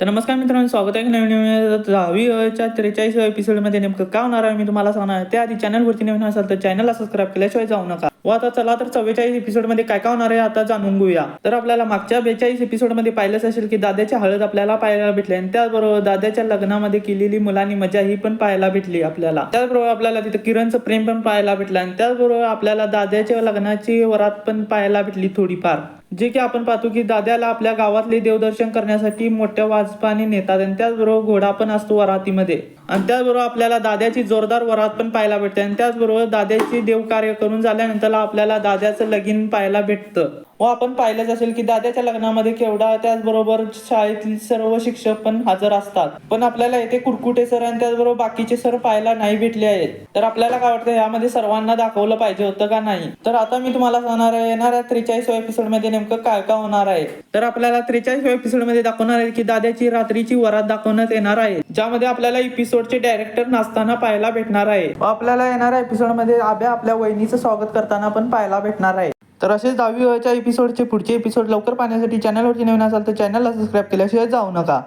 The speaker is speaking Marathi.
तर नमस्कार मित्रांनो स्वागत आहे नवीन नवीन दहावीच्या त्रेचाळीस एपिसोडमध्ये नेमकं काय होणार आहे मी तुम्हाला सांगणार. आहे त्याआधी चॅनलवरती नवीन असाल तर चॅनलला सबस्क्राईब केल्याशिवाय जाऊ नका. व आता चला तर चव्वेचाळीस एपिसोडमध्ये काय काय होणार आहे आता जाणून घेऊया. तर आपल्याला मागच्या बेचाळीस एपिसोडमध्ये पाहिलंच असेल की दाद्याच्या हळद आपल्याला पाहायला भेटली आणि त्याचबरोबर दाद्याच्या लग्नामध्ये केलेली मुलांनी मजा ही पण पाहायला भेटली आपल्याला. त्याचबरोबर आपल्याला तिथं किरणचं प्रेम पण पाहायला भेटलं आणि त्याचबरोबर आपल्याला दादाच्या लग्नाची वरात पण पाहायला भेटली थोडीफार. जे की आपण पाहतो की दाद्याला आपल्या गावातले देवदर्शन करण्यासाठी मोठ्या वाजपाने नेतात आणि त्याचबरोबर घोडा पण असतो वरातीमध्ये. आणि त्याचबरोबर आपल्याला दाद्याची जोरदार वरात पण पाहायला भेटते आणि त्याचबरोबर दाद्याची देवकार्य करून झाल्यानंतर आपल्याला दाद्याचं लगीन पाहायला भेटतं. व आपण पाहिलंच असेल की दाद्याच्या लग्नामध्ये केवढा त्याचबरोबर शाळेतील सर्व शिक्षक पण हजर असतात. पण आपल्याला येथे कुरकुटे सर आणि त्याचबरोबर बाकीचे सर पाहायला नाही भेटले आहेत. तर आपल्याला काय वाटतं यामध्ये सर्वांना दाखवलं पाहिजे होतं का नाही? तर आता मी तुम्हाला सांगणार आहे येणाऱ्या त्रेचाळीस एपिसोडमध्ये नेमकं काय काय होणार आहे. तर आपल्याला त्रेचाळीस एपिसोडमध्ये दाखवणार आहे की दादाची रात्रीची वरात दाखवण्यात येणार आहे. ज्यामध्ये आपल्याला एपिसोडचे डायरेक्टर नाचताना पाहायला भेटणार आहे. व आपल्याला येणाऱ्या एपिसोडमध्ये आब्या आपल्या वहिनीचं स्वागत करताना पण पाहायला भेटणार आहे. तर असेच दहावी वयाच्या एपिसोडचे पुढचे एपिसोड लवकर पाहण्यासाठी चॅनलवरती नवीन असाल तर चॅनलला सबस्क्राईब केल्याशिवाय जाऊ नका.